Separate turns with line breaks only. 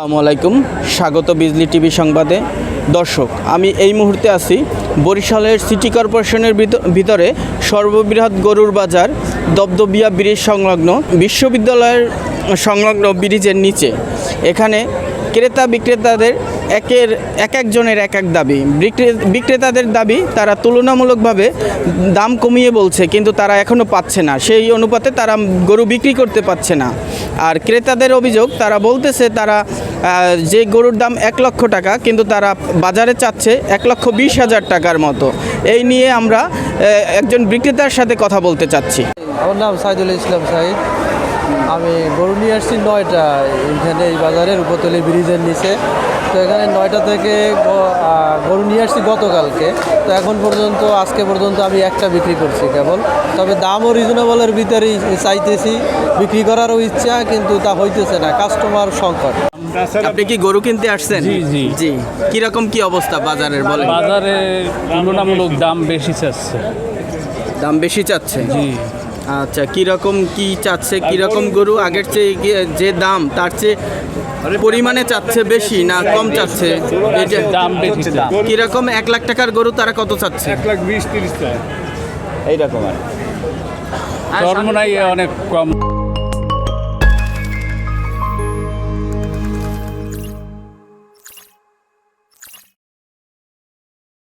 আসসালামু আলাইকুম। স্বাগত বিজলি টিভি সংবাদে। দর্শক, আমি এই মুহূর্তে আছি বরিশালের সিটি কর্পোরেশনের ভিত- ভিতরে সর্ববৃহৎ গরুর বাজার দবদবিয়া ব্রিজ সংলগ্ন বিশ্ববিদ্যালয়ের সংলগ্ন ব্রিজের নিচে। এখানে ক্রেতা বিক্রেতাদের একের এক একজনের এক এক দাবি। বিক্রেতাদের দাবি, তারা তুলনামূলকভাবে দাম কমিয়ে বলছে, কিন্তু তারা এখনও পাচ্ছে না। সেই অনুপাতে তারা গরু বিক্রি করতে পারছে না। আর ক্রেতাদের অভিযোগ, তারা বলতেছে তারা যে গরুর দাম এক লক্ষ টাকা, কিন্তু তারা বাজারে চাচ্ছে এক লক্ষ বিশ হাজার টাকার মতো। এই নিয়ে আমরা একজন বিক্রেতার সাথে কথা বলতে চাচ্ছি।
আমার নাম সাইদুল ইসলাম সাইদ আমি গরু নিয়ে আসছি নয়টা এখানে এই বাজারের উপতলি ব্রিজের নিচে। তো এখানে নয়টা থেকে গরু নিয়ে আসছি গতকালকে। তো এখন পর্যন্ত আজকে পর্যন্ত আমি একটা বিক্রি করছি কেবল। তবে দামও রিজনেবলের ভিতরেই চাইতেছি। বিক্রি করারও ইচ্ছা কিন্তু তা হইতেছে না। কাস্টমার সংকট।
আপনি কি গরু কিনতে আসছেন?
জি, জি।
জি। কীরকম কি অবস্থা বাজারের বলে
বাজারে তুলনামূলক দাম বেশি চাচ্ছে।
দাম বেশি চাচ্ছে?
জি।
আচ্ছা কীরকম কি চাচ্ছে? কীরকম গরু? আগের চেয়ে যে দাম তার চেয়ে পরিমাণে চাচ্ছে বেশি না কম চাচ্ছে?
দাম বেশি চাচ্ছে।
কীরকম এক লাখ টাকার গরু তারা কত চাচ্ছে?
এক লাখ বিশ তিরিশ টাকা।
এইরকম আর
অনেক কম।